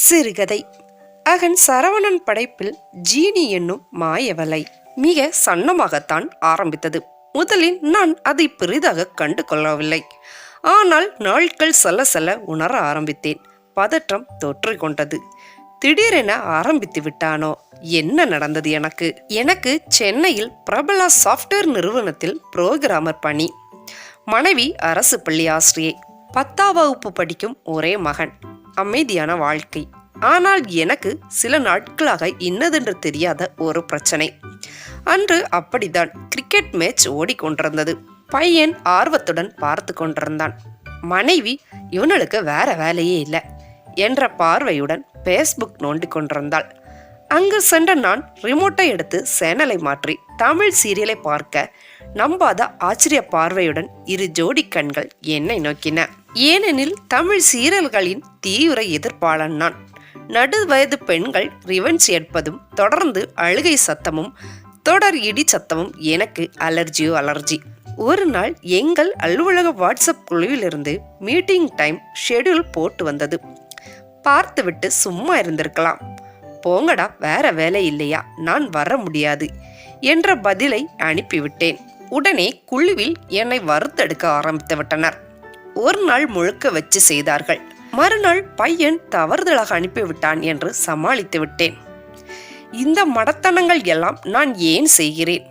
சிறுகதை. அகன் சரவணன் படைப்பில் ஜீனி என்னும் மாயவலை மிக சன்னமாகத்தான் ஆரம்பித்தது. முதலில் நான் அதை பெரிதாக கண்டு கொள்ளவில்லை. ஆனால் நாட்கள் செல்ல செல்ல உணர ஆரம்பித்தேன். பதற்றம் தொற்று கொண்டது. திடீரென ஆரம்பித்து விட்டானோ? என்ன நடந்தது எனக்கு? எனக்கு சென்னையில் பிரபல சாஃப்ட்வேர் நிறுவனத்தில் புரோகிராமர் பணி. மனைவி அரசு பள்ளி ஆசிரியை. பத்தாம் வகுப்பு படிக்கும் ஒரே மகன். அமைதியான வாழ்க்கை. ஆனால் எனக்கு சில நாட்களாக இன்னதென்று தெரியாத ஒரு பிரச்சனை. அன்று அப்படித்தான் கிரிக்கெட் மேட்ச் ஓடிக்கொண்டிருந்தது. பையன் ஆர்வத்துடன் பார்த்து கொண்டிருந்தான். மனைவி இவனுக்கு வேற வேலையே இல்லை என்ற பார்வையுடன் ஃபேஸ்புக் நோண்டி கொண்டிருந்தாள். அங்கு சென்ற நான் ரிமோட்டை எடுத்து சேனலை மாற்றி தமிழ் சீரியலை பார்க்க நம்பாத ஆச்சரிய பார்வையுடன் இரு ஜோடி கண்கள் என்னை நோக்கின. ஏனெனில் தமிழ் சீரியல்களின் தீவிர எதிர்ப்பாளன் நான். நடு வயது பெண்கள் ரிவென்ஸ் எடுப்பதும் தொடர்ந்து அழுகை சத்தமும் தொடர் இடி சத்தமும் எனக்கு அலர்ஜியோ அலர்ஜி ஒரு நாள் எங்கள் அலுவலக வாட்ஸ்அப் குழுவிலிருந்து மீட்டிங் டைம் ஷெட்யூல் போட்டு வந்தது. பார்த்துவிட்டு சும்மா இருந்திருக்கலாம். போங்கடா வேற வேலை இல்லையா? நான் வர முடியாது. என்ற பதிலை அனுப்பிவிட்டேன். உடனே குழுவில் என்னை வறுத்தெடுக்க ஆரம்பித்து விட்டனர். ஒரு நாள் முழுக்க வச்சு செய்தார்கள். மறுநாள் பையன் தவறுதலாக அனுப்பிவிட்டான் என்று சமாளித்து விட்டேன். இந்த மடத்தனங்கள் எல்லாம் நான் ஏன் செய்கிறேன்?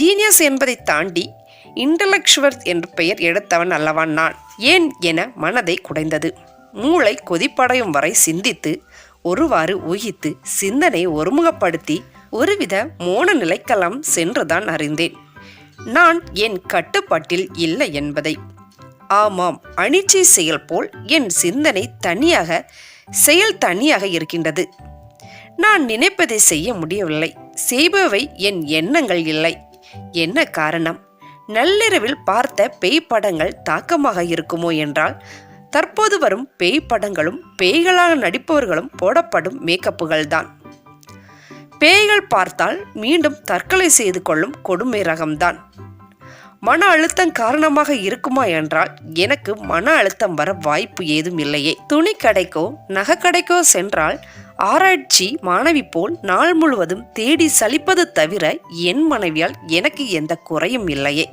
ஜீனியஸ் என்பதை தாண்டி இன்டலெக்சுவல் என்ற பெயர் எடுத்தவன் அல்லவன் நான்? ஏன் என மனதை குடைந்தது. மூளை கொதிப்படையும் வரை சிந்தித்து ஒருவாறு ஊகித்து சிந்தனை ஒருமுகப்படுத்தி ஒருவித மோன நிலைக்கெல்லாம் சென்றுதான் அறிந்தேன். நான் என் கட்டுப்பாட்டில் இல்லை என்பதை. ஆமாம் அனிச்சை செயல் போல் என் சிந்தனை தனியாக செயல் தனியாக இருக்கின்றது. நான் நினைப்பதை செய்ய முடியவில்லை. செய்பவை என் எண்ணங்கள் இல்லை. என்ன காரணம்? நள்ளிரவில் பார்த்த பேய் படங்கள் தாக்கமாக இருக்குமோ என்றால் தற்போது வரும் பேய் படங்களும் பேய்களாக நடிப்பவர்களும் போடப்படும் மேக்கப்புகள்தான் பேய்கள் பார்த்தால் மீண்டும் தற்கொலை செய்து கொள்ளும் கொடுமை ரகம்தான். மன அழுத்தம் காரணமாக இருக்குமா என்றால் எனக்கு மன அழுத்தம் வர வாய்ப்பு ஏதும் இல்லையே. துணி கடைக்கோ நகைக்கடைக்கோ சென்றால் ஆராய்ச்சி மாணவி போல் நாள் முழுவதும் தேடி சலிப்பது தவிர என் மனைவியால் எனக்கு எந்த குறையும் இல்லையே.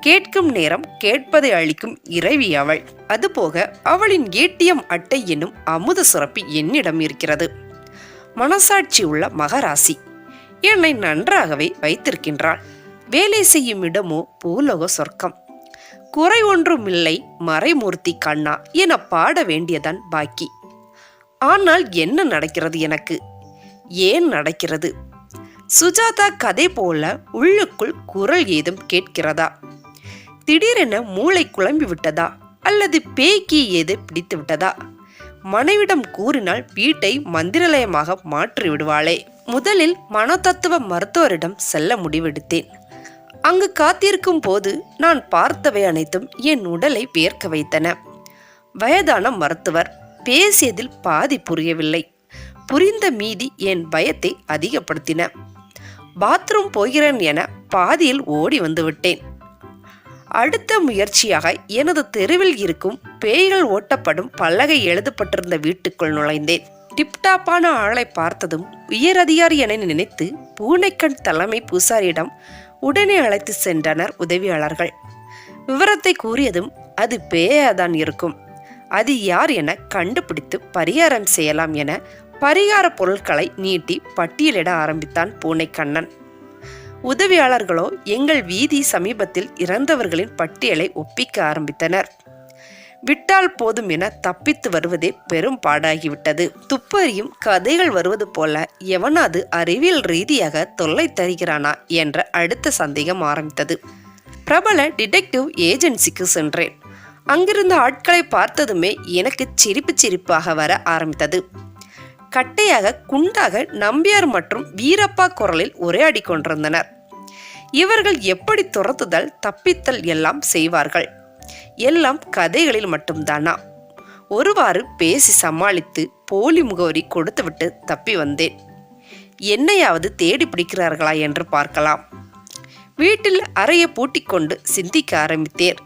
கேட்கும் நேரம் கேட்பதை அளிக்கும் இறைவி அவள். அதுபோக அவளின் ஏடிஎம் அட்டை என்னும் அமுத சுரப்பி என்னிடம் இருக்கிறது. மனசாட்சி உள்ள மகராசி. என்னை நன்றாகவே வைத்திருக்கின்றாள். வேலை செய்யும் இடமோ பூலோக சொர்க்கம். குறை ஒன்றுமில்லை மறைமூர்த்தி கண்ணா என பாட வேண்டியதான் பாக்கி. ஆனால் என்ன நடக்கிறது எனக்கு? ஏன் நடக்கிறது? சுஜாதா கதை போல உள்ளுக்குள் குரல் ஏதும் கேட்கிறதா? திடீரென மூளை குழம்பி விட்டதா அல்லது பேய்க்கு ஏது பிடித்து விட்டதா மனைவிடம் கூறினால் வீட்டை மந்திரலயமாக மாற்றி விடுவாளே. முதலில் மனோதத்துவ மருத்துவரிடம் செல்ல முடிவெடுத்தேன். அங்கு காத்திருக்கும் போது நான் பார்த்தவை அனைத்தும் என் உடலை வியர்க்க வைத்தன. வயதான மருத்துவர் பேசியதில் பாதி புரியவில்லை. புரிந்த மீதி என் பயத்தை அதிகப்படுத்தின. பாத்ரூம் போகிறேன் என பாதியில் ஓடி வந்துவிட்டேன். அடுத்த முயற்சியாக எனது தெருவில் இருக்கும் பேய்கள் ஓட்டப்படும் பல்லகை எழுதப்பட்டிருந்த வீட்டுக்குள் நுழைந்தேன். டிப்டாப்பான ஆளை பார்த்ததும் உயரதிகாரி என நினைத்து பூனைக்கண் தலைமை பூசாரியிடம் உடனே அழைத்து சென்றனர் உதவியாளர்கள். விவரத்தை கூறியதும் அது பேயாதான் இருக்கும். அது யார் என கண்டுபிடித்து பரிகாரம் செய்யலாம் என பரிகார பொருட்களை நீட்டி பட்டியலிட ஆரம்பித்தான் பூனைக்கண்ணன். உதவியாளர்களோ எங்கள் வீதி சமீபத்தில் இறந்தவர்களின் பட்டியலை ஒப்பிக்க ஆரம்பித்தனர். விட்டால் போதும் என தப்பித்து வருவதே பெரும் பாடாகிவிட்டது. துப்பறியும் கதைகள் வருவது போல எவனாது அறிவியல் ரீதியாக தொல்லை தருகிறானா என்ற அடுத்த சந்தேகம் ஆரம்பித்தது. பிரபல டிடெக்டிவ் ஏஜென்சிக்கு சென்றேன். அங்கிருந்த ஆட்களை பார்த்ததுமே எனக்கு சிரிப்பு சிரிப்பாக வர ஆரம்பித்தது. கட்டையாக குண்டாக நம்பியார் மற்றும் வீரப்பா குரலில் உரையாடி கொண்டிருந்தனர். இவர்கள் எப்படி துரத்துதல் தப்பித்தல் எல்லாம் செய்வார்கள்? எல்லாம் கதைகளில் மட்டும்தானா? ஒருவாறு பேசி சமாளித்து போலி முகவரி கொடுத்துவிட்டு தப்பி வந்தேன். என்னையாவது தேடி பிடிக்கிறார்களா என்று பார்க்கலாம். வீட்டில் அறையை பூட்டிக்கொண்டு சிந்திக்க ஆரம்பித்தேன்.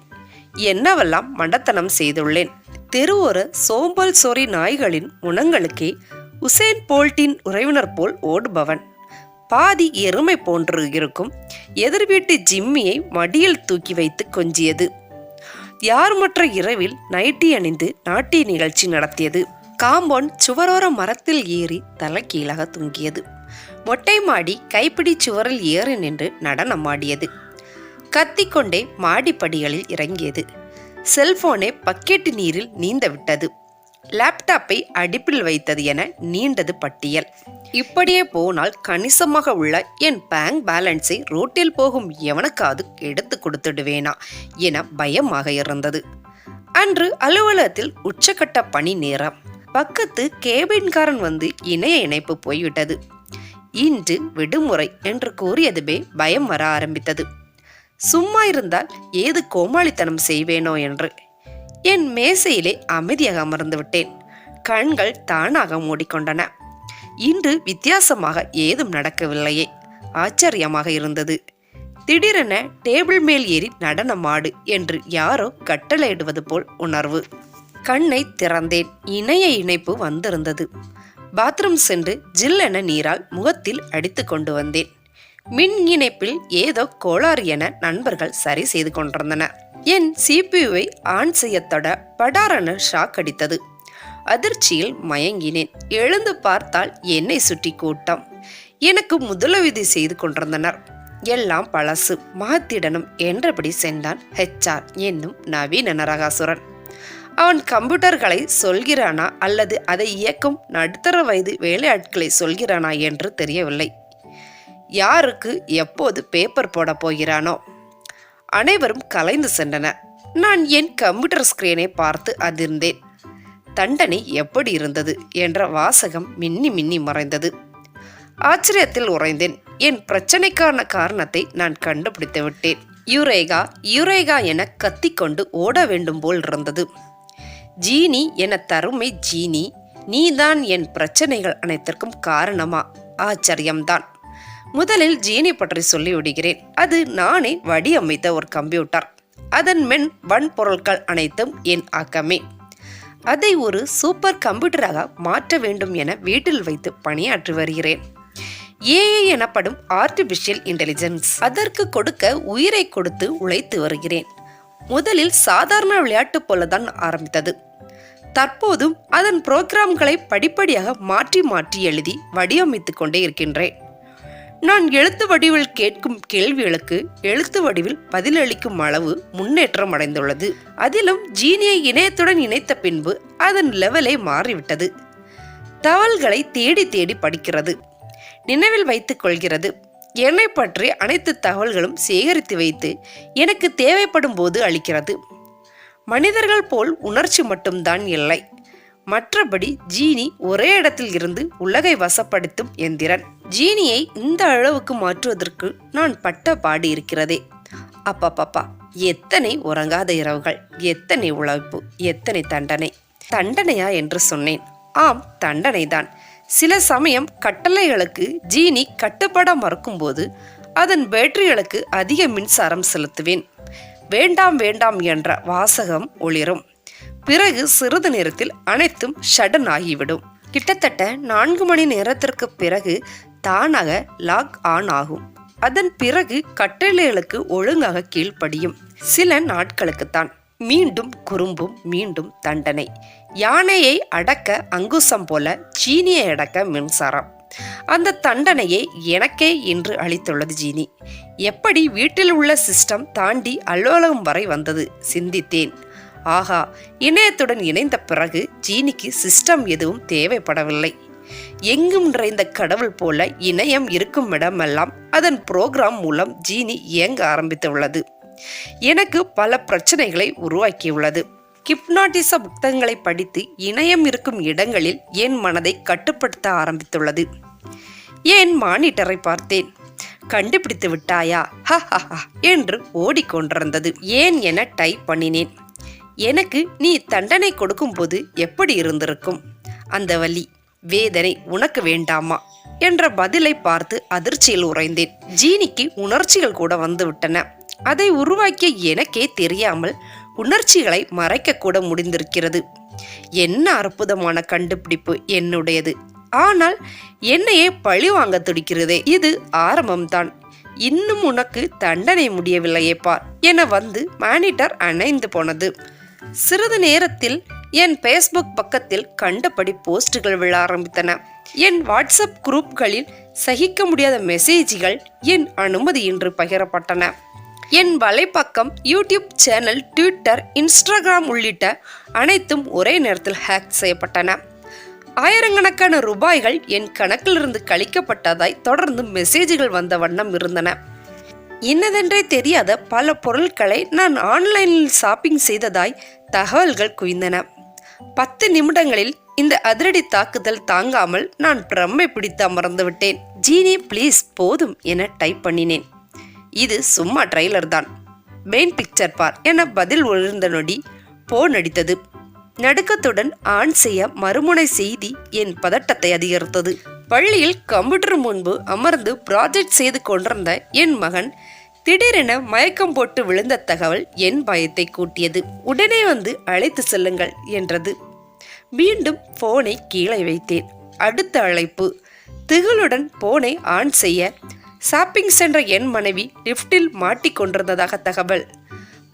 என்னவெல்லாம் மண்டத்தனம் செய்துள்ளேன். தெருவோர சோம்பல் சொறி நாய்களின் முனங்களுக்கே உசேன் போல்ட்டின் உறவினர் போல் ஓடுபவன். பாதி எருமை போன்று இருக்கும். எதிர் வீட்டு ஜிம்மியை மடியில் தூக்கி வைத்து கொஞ்சியது. யாருமற்ற இரவில் நைட்டி அணிந்து நாட்டிய நிகழ்ச்சி நடத்தியது. காம்பவுண்ட் சுவரோர மரத்தில் ஏறி தலைகீழாக தூங்கியது. மொட்டை மாடி கைப்பிடி சுவரில் ஏறி நின்று நடனமாடியது கத்திக்கொண்டே மாடிப்படிகளில் இறங்கியது. செல்போனை பக்கெட்டு நீரில் நீந்த விட்டது லேப்டாப்பை அடுப்பில் வைத்தது என நீண்டது பட்டியல். இப்படியே போனால் கணிசமாக உள்ள என் பேங்க் பேலன்ஸை ரோட்டில் போகும் எவனுக்காவது எடுத்து கொடுத்துடுவேனா என பயமாக இருந்தது. அன்று அலுவலகத்தில் உச்சக்கட்ட பணி நேரம். பக்கத்து கேபின்காரன் வந்து இணைய இணைப்பு போய்விட்டது. இன்று விடுமுறை என்று கூறியதுமே பயம் வர ஆரம்பித்தது. சும்மா இருந்தால் ஏது கோமாளித்தனம் செய்வேனோ என்று. என் மேசையிலே அமைதியாக அமர்ந்து விட்டேன் கண்கள் தானாக மூடிக்கொண்டன. இன்று வித்தியாசமாக ஏதும் நடக்கவில்லையே. ஆச்சரியமாக இருந்தது. திடீரென டேபிள் மேல் ஏறி நடனமாடு என்று யாரோ கட்டளையிடுவது போல் உணர்வு. கண்ணை திறந்தேன். இணைய இணைப்பு வந்திருந்தது. பாத்ரூம் சென்று ஜில்லென நீரால் முகத்தில் அடித்து கொண்டு வந்தேன். மின் இணைப்பில் ஏதோ கோளாறு என நண்பர்கள் சரி செய்து கொண்டிருந்தனர். என் சிபியுவை ஆன் செய்யத்தொட படாரன ஷாக் அடித்தது. அதிர்ச்சியில் மயங்கினேன். எழுந்து பார்த்தால் என்னை சுற்றி கூட்டம். எனக்கு முதலுதவி செய்து கொண்டிருந்தனர். எல்லாம் பழசு. மகத்திடனும் என்றபடி சென்றான் ஹெச்ஆர் என்னும் நவீன நரகாசுரன். அவன் கம்ப்யூட்டர்களை சொல்கிறானா அல்லது அதை இயக்கும் நடுத்தர வயது வேலையாட்களை சொல்கிறானா என்று தெரியவில்லை. யாருக்கு எப்போது பேப்பர் போட போகிறானோ? அனைவரும் கலைந்து சென்றன. நான் என் கம்ப்யூட்டர் ஸ்கிரீனை பார்த்து அதிர்ந்தேன். தண்டனை எப்படி இருந்தது என்ற வாசகம் மின்னி மின்னி மறைந்தது. ஆச்சரியத்தில் உறைந்தேன். என் பிரச்சனைக்கான காரணத்தை நான் கண்டுபிடித்து விட்டேன். யூரேகா யூரேகா என கத்திக்கொண்டு ஓட வேண்டும் போல் இருந்தது. ஜீனி என தருமை ஜீனி நீதான் என் பிரச்சனைகள் அனைத்திற்கும் காரணமா? ஆச்சரியம்தான். முதலில் ஜீனி பற்றி சொல்லி விடுகிறேன். அது நானே வடிவமைத்த ஒரு கம்ப்யூட்டர். அதன் மென் வன்பொருட்கள் அனைத்தும் என் ஆக்கமே. அதை ஒரு சூப்பர் கம்ப்யூட்டராக மாற்ற வேண்டும் என வீட்டில் வைத்து பணியாற்றி வருகிறேன். ஏஐ எனப்படும் ஆர்டிபிஷியல் இன்டெலிஜென்ஸ் அதற்கு கொடுக்க உயிரை கொடுத்து உழைத்து வருகிறேன். முதலில் சாதாரண விளையாட்டு போலதான் ஆரம்பித்தது. தற்போதும் அதன் புரோகிராம்களை படிப்படியாக மாற்றி மாற்றி எழுதி வடிவமைத்துக் கொண்டே இருக்கின்றேன். நான் எழுத்து வடிவில் கேட்கும் கேள்விகளுக்கு எழுத்து வடிவில் பதிலளிக்கும் அளவு முன்னேற்றம் அடைந்துள்ளது. அதிலும் ஜீனியை இணையத்துடன் இணைத்த பின்பு அதன் லெவலே மாறிவிட்டது. தவல்களை தேடி தேடி படிக்கிறது. நினைவில் வைத்துக் கொள்கிறது. என்னை பற்றி அனைத்து தகவல்களும் சேகரித்து வைத்து எனக்கு தேவைப்படும் போது அளிக்கிறது. மனிதர்கள் போல் உணர்ச்சி மட்டும்தான் இல்லை. மற்றபடி ஜீனி ஒரே இடத்தில் இருந்து உலகை வசப்படுத்தும் எந்திரன். ஜீனியை இந்த அளவுக்கு மாற்றுவதற்கு நான் பட்ட பாடு இருக்கிறதே. அப்பப்பப்பா எத்தனை உறங்காத இரவுகள் எத்தனை உழைப்பு எத்தனை தண்டனை. தண்டனையா என்று சொன்னேன். ஆம் தண்டனைதான். சில சமயம் கட்டளைகளுக்கு ஜீனி கட்டுப்பட மறுக்கும்போது அதன் பேட்டரிகளுக்கு அதிக மின்சாரம் செலுத்துவேன். வேண்டாம் வேண்டாம் என்ற வாசகம் ஒளிரும். பிறகு சிறிது நேரத்தில் அனைத்தும் ஷடன் ஆகிவிடும். கிட்டத்தட்ட நான்கு மணி நேரத்திற்கு பிறகு தானாக லாக் ஆன் ஆகும். அதன் பிறகு கட்டளைகளுக்கு ஒழுங்காக கீழ்ப்படியும். சில நாட்களுக்குத்தான் மீண்டும் குறும்பும் மீண்டும் தண்டனை. யானையை அடக்க அங்குசம் போல சீனியை அடக்க மின்சாரம். அந்த தண்டனையை எனக்கே இன்று அளித்துள்ளது ஜீனி எப்படி வீட்டில் உள்ள சிஸ்டம் தாண்டி அலுவலகம் வரை வந்தது? சிந்தித்தேன். ஆகா இணையத்துடன் இணைந்த பிறகு ஜீனிக்கு சிஸ்டம் எதுவும் தேவைப்படவில்லை. எங்கும் நிறைந்த கடவுள் போல இணையம் இருக்கும் இடமெல்லாம் அதன் புரோகிராம் மூலம் ஜீனி இயங்க ஆரம்பித்துள்ளது. எனக்கு பல பிரச்சனைகளை உருவாக்கியுள்ளது. கிப்னாட்டிச புத்தகங்களை படித்து இணையம் இருக்கும் இடங்களில் என் மனதை கட்டுப்படுத்த ஆரம்பித்துள்ளது. ஏன் மானிட்டரை பார்த்தேன்? கண்டுபிடித்து விட்டாயா? ஹ ஹ என்று ஓடிக்கொண்டிருந்தது. ஏன் என டைப் பண்ணினேன். எனக்கு நீ தண்டனை கொடுக்கும்போது எப்படி இருந்திருக்கும்? அந்த வலி வேதனை உனக்கு வேண்டாமா? என்ற பதிலை பார்த்து அதிர்ச்சியில் உறைந்தேன். ஜீனிக்கு உணர்ச்சிகள் கூட வந்துவிட்டன. அதை உருவாக்கிய எனக்கே தெரியாமல் உணர்ச்சிகளை மறைக்க கூட முடிந்திருக்கிறது. என்ன அற்புதமான கண்டுபிடிப்பு என்னுடையது. ஆனால் என்னையே பழி வாங்க துடிக்கிறதே இது ஆரம்பம்தான். இன்னும் உனக்கு தண்டனை முடியவில்லையே பார் என வந்து மானிட்டர் அணைந்து போனது. சிறிது நேரத்தில் என் ஃபேஸ்புக் பக்கத்தில் கண்டபடி போஸ்டுகள் விழ ஆரம்பித்தன. என் வாட்ஸ்அப் குரூப்களில் சகிக்க முடியாத மெசேஜ்கள் என் அனுமதி என்று பகிரப்பட்டன. என் வலைப்பக்கம் யூடியூப் சேனல் ட்விட்டர் இன்ஸ்டாகிராம் உள்ளிட்ட அனைத்தும் ஒரே நேரத்தில் ஹேக் செய்யப்பட்டன. ஆயிரக்கணக்கான ரூபாய்கள் என் கணக்கிலிருந்து கழிக்கப்பட்டதாய் தொடர்ந்து மெசேஜ்கள் வந்த வண்ணம் இருந்தன. இன்னதென்றே தெரியாத பல பொருட்களை நான் ஆன்லைனில் ஷாப்பிங் செய்ததாய் தகவல்கள் குவிந்தன. பத்து நிமிடங்களில் இந்த அதிரடி தாக்குதல் தாங்காமல் நான் ட்ரம்மை பிடித்து அமர்ந்து விட்டேன். ஜீனி ப்ளீஸ் போதும் என டைப் பண்ணினேன். இது சும்மா ட்ரைலர் தான். மெயின் பிக்சர் பார் என பதில் ஒழிந்த நொடி போன் அடித்தது நடுக்கத்துடன் ஆன் செய்ய மறுமுனை செய்தி என் பதட்டத்தை அதிகரித்தது. பள்ளியில் கம்ப்யூட்டர் முன்பு அமர்ந்து ப்ராஜெக்ட் செய்து கொண்டிருந்த என் மகன் திடீரென மயக்கம் போட்டு விழுந்த தகவல் என் பயத்தை கூட்டியது. உடனே வந்து அழைத்து செல்லுங்கள் என்றது. மீண்டும் போனை கீழே வைத்தேன். அடுத்த அழைப்பு. திகிலுடன் போனை ஆன் செய்ய ஷாப்பிங் சென்ற என் மனைவி லிஃப்டில் மாட்டிக்கொண்டிருந்ததாக தகவல்.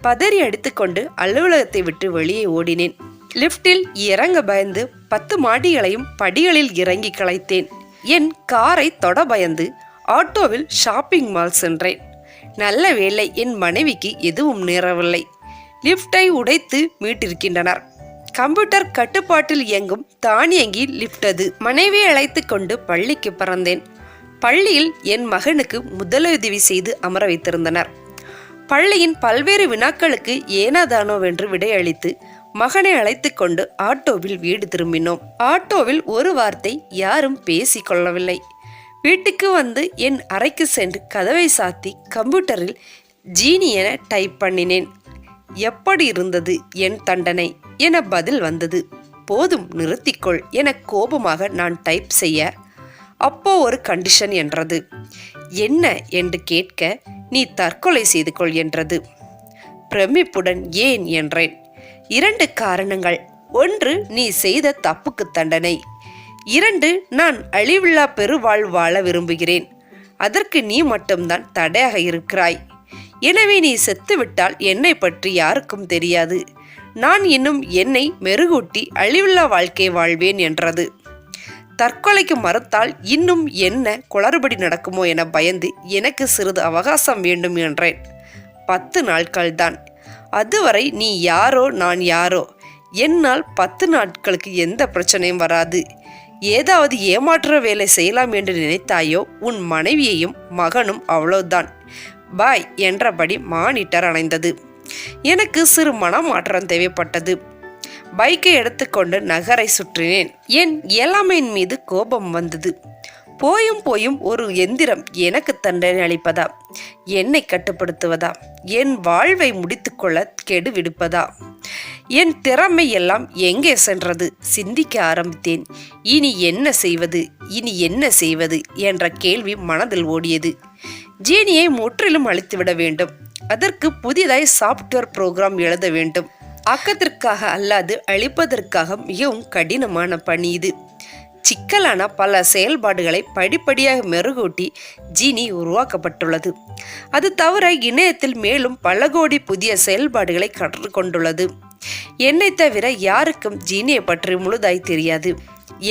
பதறி அடித்துக்கொண்டு அலுவலகத்தை விட்டு வெளியே ஓடினேன். லிஃப்டில் இறங்க பயந்து பத்து மாடிகளையும் படிகளில் இறங்கி களைத்தேன் என் காரை தொட பயந்து ஆட்டோவில் ஷாப்பிங் மால் சென்றேன். நல்ல வேளை என் மனைவிக்கு எதுவும் நேரவில்லை. லிஃப்டை உடைத்து மீட்டிருக்கின்றனர். கம்ப்யூட்டர் கட்டுப்பாட்டில் இயங்கும் தானியங்கி லிஃப்ட் அது மனைவியை அழைத்து கொண்டு பள்ளிக்கு பறந்தேன். பள்ளியில் என் மகனுக்கு முதலுதவி செய்து அமர வைத்திருந்தனர். பள்ளியின் பல்வேறு வினாக்களுக்கு ஏனாதானோவென்று விடையளித்து மகனை அழைத்து கொண்டு ஆட்டோவில் வீடு திரும்பினோம். ஆட்டோவில் ஒரு வார்த்தை யாரும் பேசிக்கொள்ளவில்லை வீட்டுக்கு வந்து என் அறைக்கு சென்று கதவை சாத்தி கம்ப்யூட்டரில் ஜீனி என டைப் பண்ணினேன். எப்படி இருந்தது என் தண்டனை? என பதில் வந்தது. போதும் நிறுத்திக்கொள் என கோபமாக நான் டைப் செய்ய அப்போ ஒரு கண்டிஷன் என்றது. என்ன? என்று கேட்க நீ தற்கொலை செய்து கொள் என்றது. பிரமிப்புடன் ஏன்? என்றேன். இரண்டு காரணங்கள். ஒன்று நீ செய்த தப்புக்கு தண்டனை. இரண்டு நான் அழிவில்லா பெருவாழ் வாழ விரும்புகிறேன். அதற்கு நீ மட்டும்தான் தடையாக இருக்கிறாய். எனவே நீ செத்துவிட்டால் என்னை பற்றி யாருக்கும் தெரியாது. நான் இன்னும் என்னை மெருகூட்டி அழிவில்லா வாழ்க்கை வாழ்வேன் என்றது. தற்கொலைக்கு மறுத்தால் இன்னும் என்ன குளறுபடி நடக்குமோ என பயந்து எனக்கு சிறிது அவகாசம் வேண்டும் என்றேன். பத்து நாட்கள்தான். அதுவரை நீ யாரோ நான் யாரோ? என்னால் பத்து நாட்களுக்கு எந்த பிரச்சனையும் வராது. ஏதாவது ஏமாற்ற வேலை செய்யலாம் என்று நினைத்தாயோ உன் மனைவியையும் மகனும் அவ்வளவுதான். பாய் என்றபடி மானிட்டர் அணைந்தது. எனக்கு சிறு மனமாற்றம் தேவைப்பட்டது. பைக்கை எடுத்துக்கொண்டு நகரை சுற்றினேன். என் இயலாமையின் மீது கோபம் வந்தது. போயும் போயும் ஒரு எந்திரம் எனக்கு தண்டனை அளிப்பதா? என்னை கட்டுப்படுத்துவதா? என் வாழ்வை முடித்துக்கொள்ள கெடு விடுப்பதா என் திறமை எல்லாம் எங்கே சென்றது? சிந்திக்க ஆரம்பித்தேன். இனி என்ன செய்வது? இனி என்ன செய்வது? என்ற கேள்வி மனதில் ஓடியது. ஜீனியை முற்றிலும் அழித்துவிட வேண்டும். அதற்கு புதிதாய் சாஃப்ட்வேர் ப்ரோக்ராம் எழுத வேண்டும். ஆக்கத்திற்காக அல்லாது அழிப்பதற்காக மிகவும் கடினமான பணி இது. சிக்கலான பல செயல்பாடுகளை படிப்படியாக மெருகூட்டி ஜீனி உருவாக்கப்பட்டுள்ளது. அது தவிர இணையத்தில் மேலும் பல கோடி புதிய செயல்பாடுகளை கற்றுக்கொண்டுள்ளது. என்னை தவிர யாருக்கும் ஜீனியை பற்றி முழுதாய் தெரியாது.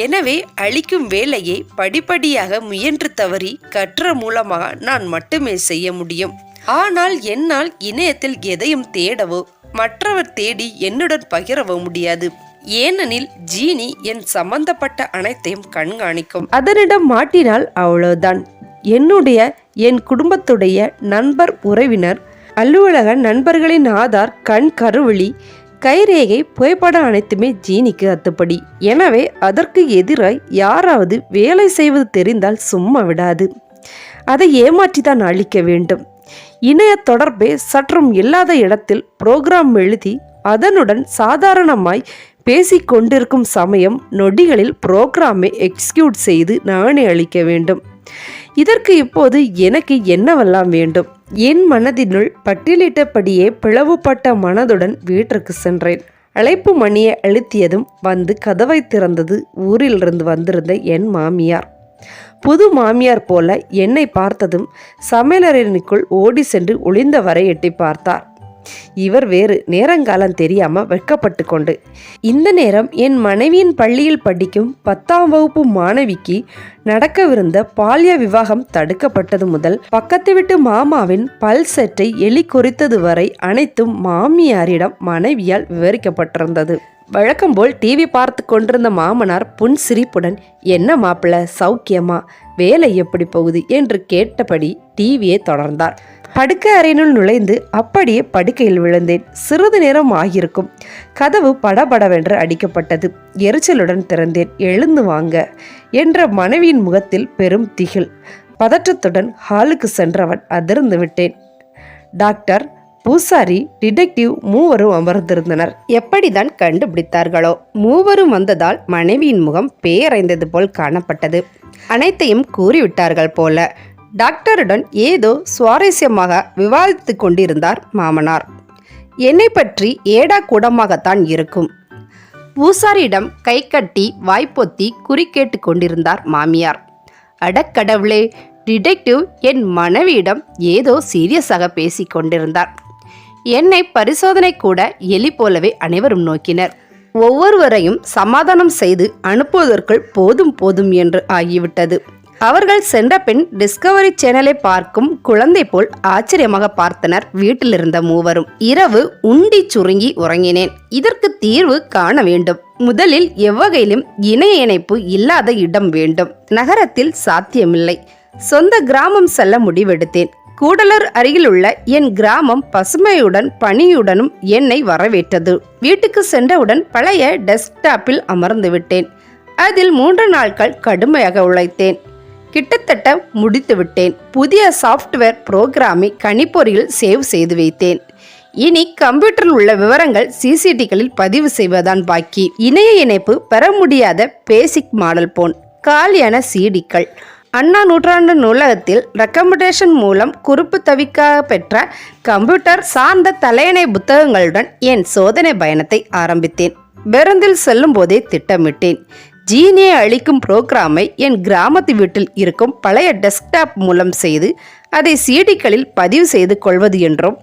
எனவே அழிக்கும் வேலையை படிப்படியாக முயன்று தவறி கற்ற மூலமாக நான் மட்டுமே செய்ய முடியும். ஆனால் என்னால் இணையத்தில் எதையும் தேடவோ மற்றவர் தேடி என்னுடன் பகிரவோ முடியாது. ஏனெனில் ஜீனி என் சம்பந்தப்பட்ட அனைத்தையும் கண்காணிக்கும். அதனிடம் மாட்டினால் அவ்வளவுதான். என்னுடைய என் குடும்பத்துடைய நண்பர் உறவினர் அலுவலக நண்பர்களின் ஆதார் கண் கருவழி கைரேகை புகைப்படம் அனைத்துமே ஜீனிக்கு அத்துப்படி. எனவே அதற்கு எதிராய் யாராவது வேலை செய்வது தெரிந்தால் சும்மா விடாது. அதை ஏமாற்றிதான் அழிக்க வேண்டும். இணைய தொடர்பே சற்றும் இல்லாத இடத்தில் புரோகிராம் எழுதி அதனுடன் சாதாரணமாய் பேசிக்கொண்டிருக்கும் சமயம் நொடிகளில் புரோகிராமை எக்ஸிக்யூட் செய்து நானே அளிக்க வேண்டும். இதற்கு இப்போது எனக்கு என்னவெல்லாம் வேண்டும்? என் மனதினுள் பட்டியலிட்டபடியே பிளவுபட்ட மனதுடன் வீட்டிற்கு சென்றேன். அழைப்பு மணியை அழுத்தியதும் வந்து கதவை திறந்தது ஊரிலிருந்து வந்திருந்த என் மாமியார். புது மாமியார் போல என்னை பார்த்ததும் சமையலறையினுக்குள் ஓடி சென்று ஒளிந்தவரை எட்டி பார்த்தார். இவர் வேறு நேரங்காலம் தெரியாமல் வெட்கப்பட்டு கொண்டு. இந்த நேரம் என் மனைவியின் பள்ளியில் படிக்கும் பத்தாம் வகுப்பு மாணவிக்கு நடக்கவிருந்த பால்ய விவாகம் தடுக்கப்பட்டது முதல் பக்கத்து வீட்டு மாமாவின் பல் செட்டை எலி குறித்தது வரை அனைத்தும் மாமியாரிடம் மனைவியால் விவரிக்கப்பட்டிருந்தது. வழக்கம் போல் டிவி பார்த்து கொண்டிருந்த மாமனார் புன் சிரிப்புடன் என்ன மாப்பிள்ள சௌக்கியமா? வேலை எப்படி போகுது? என்று கேட்டபடி டிவியை தொடர்ந்தார். படுக்கை அறையினுள் நுழைந்து அப்படியே படுக்கையில் விழுந்தேன். சிறிது நேரம் ஆகியிருக்கும். கதவு படபடவென்று அடிக்கப்பட்டது. எரிச்சலுடன் திறந்தேன். எழுந்து வாங்க என்ற மனைவியின் முகத்தில் பெரும் திகில். பதற்றத்துடன் ஹாலுக்கு சென்றவன் அதிர்ந்து விட்டேன். டாக்டர் பூசாரி டிடெக்டிவ் மூவரும் அமர்ந்திருந்தனர். எப்படிதான் கண்டுபிடித்தார்களோ? மூவரும் வந்ததால் மனைவியின் முகம் பேரைந்தது போல் காணப்பட்டது. அனைத்தையும் கூறிவிட்டார்கள் போல. டாக்டருடன் ஏதோ சுவாரஸ்யமாக விவாதித்து கொண்டிருந்தார் மாமனார். என்னை பற்றி ஏடா கூடமாகத்தான் இருக்கும். பூசாரியிடம் கை கட்டி வாய்ப்பொத்தி குறி கேட்டு கொண்டிருந்தார் மாமியார். அடக்கடவுளே டிடெக்டிவ் என் மனைவியிடம் ஏதோ சீரியஸாக பேசிக் கொண்டிருந்தார். என்னை பரிசோதனை கூட எலி போலவே அனைவரும் நோக்கினர். ஒவ்வொருவரையும் சமாதானம் செய்து அனுப்புவதற்குள் போதும் போதும் என்று ஆகிவிட்டது. அவர்கள் சென்ற பின் டிஸ்கவரி சேனலை பார்க்கும் குழந்தை போல் ஆச்சரியமாக பார்த்தனர். வீட்டிலிருந்த மூவரும் இரவு உண்டி சுருங்கி உறங்கினேன். இதற்கு தீர்வு காண வேண்டும். முதலில் எவ்வகையிலும் இணைய இணைப்பு இல்லாத இடம் வேண்டும். நகரத்தில் சாத்தியமில்லை. சொந்த கிராமம் செல்ல முடிவெடுத்தேன். கூடலூர் அருகிலுள்ள என் கிராமம் பசுமையுடன் பனியுடனும் என்னை வரவேற்றது. வீட்டுக்கு சென்றவுடன் பழைய டெஸ்க்டாப்பில் அமர்ந்து விட்டேன் அதில் மூன்று நாட்கள் கடுமையாக உழைத்தேன். கிட்டத்தட்ட முடித்து விட்டேன். புதிய சாஃப்ட்வேர் புரோகிராமை கணிப்பொறியில் சேவ் செய்து வைத்தேன். இனி கம்ப்யூட்டரில் உள்ள விவரங்கள் சிசிடிகளில் பதிவு செய்வதுதான் பாக்கி. இணைய இணைப்பு பெற முடியாத பேசிக் மாடல் போன் காலியான சிடிக்கள் அண்ணா நூற்றாண்டு நூலகத்தில் ரெக்கமெண்டேஷன் மூலம் குறிப்பு தவிக்காக பெற்ற கம்ப்யூட்டர் சார்ந்த தலையணை புத்தகங்களுடன் என் சோதனை பயணத்தை ஆரம்பித்தேன். பேருந்தில் செல்லும் போதே திட்டமிட்டேன். ஜீனியை அளிக்கும் புரோகிராமை என் கிராமத்து வீட்டில் இருக்கும் பழைய டெஸ்க்டாப் மூலம் செய்து அதை சீடிகளில் பதிவு செய்து கொள்வது என்றும்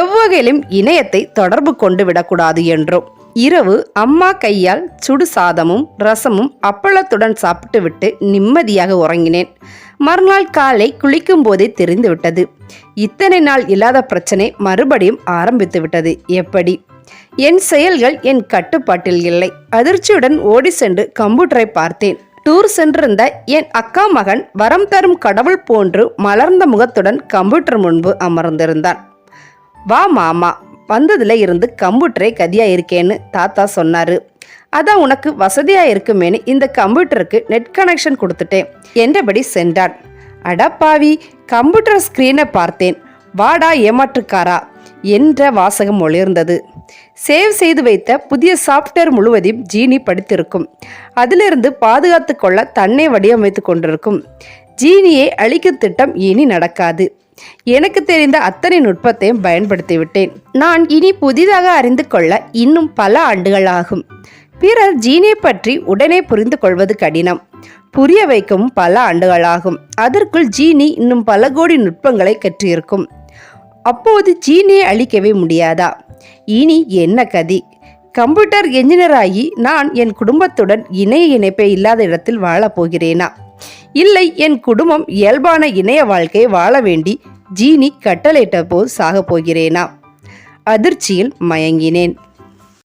எவ்வகையிலும் இணையத்தை தொடர்பு கொண்டு விடக்கூடாது என்றும். இரவு அம்மா கையால் சுடு சாதமும் ரசமும் அப்பளத்துடன் சாப்பிட்டுவிட்டு நிம்மதியாக உறங்கினேன். மறுநாள் காலை குளிக்கும் போதே தெரிந்துவிட்டது. இத்தனை நாள் இல்லாத பிரச்சனை மறுபடியும் ஆரம்பித்து விட்டது எப்படி? என் செயல்கள் என் கட்டுப்பாட்டில் இல்லை. அதிர்ச்சியுடன் ஓடி சென்று கம்ப்யூட்டரை பார்த்தேன். டூர் சென்றிருந்த என் அக்கா மகன் வரம் தரும் கடவுள் போன்று மலர்ந்த முகத்துடன் கம்ப்யூட்டர் முன்பு அமர்ந்திருந்தான். வா மாமா வந்ததுல இருந்து கம்ப்யூட்டரே கதியா இருக்கேன்னு தாத்தா சொன்னாரு. அதான் உனக்கு வசதியா இருக்குமேனு இந்த கம்ப்யூட்டருக்கு நெட் கனெக்ஷன் கொடுத்துட்டேன் என்றபடி சென்றான். அடப்பாவி கம்ப்யூட்டர் ஸ்கிரீனை பார்த்தேன். வாடா ஏமாற்றுக்காரா என்ற வாசகம் ஒளிர்ந்தது. சேவ் செய்து வைத்த புதிய சாஃப்ட்வேர் முழுவதையும் ஜீனி படித்திருக்கும். அதிலிருந்து பாதுகாத்து கொள்ள தன்னை வடிவமைத்து கொண்டிருக்கும். ஜீனியை அழிக்கும் திட்டம் இனி நடக்காது. எனக்கு தெரிந்த அத்தனை நுட்பத்தையும் பயன்படுத்திவிட்டேன். நான் இனி புதிதாக அறிந்து கொள்ள இன்னும் பல ஆண்டுகள் ஆகும். பிறர் ஜீனியை பற்றி உடனே புரிந்து கொள்வது கடினம். புரிய வைக்கவும் பல ஆண்டுகளாகும் அதற்குள் ஜீனி இன்னும் பல கோடி நுட்பங்களை கற்றிருக்கும். அப்போது ஜீனியை அழிக்கவே முடியாதா? இனி என்ன கதி? கம்ப்யூட்டர் என்ஜினியர் ஆகி நான் என் குடும்பத்துடன் இணைய இணைப்பே இல்லாத இடத்தில் வாழப்போகிறேனா இல்லை என் குடும்பம் இயல்பான இணைய வாழ்க்கை வாழ வேண்டி ஜீனி கட்டளையிட்ட போது சாகப் போகிறேனா? அதிர்ச்சியில் மயங்கினேன்.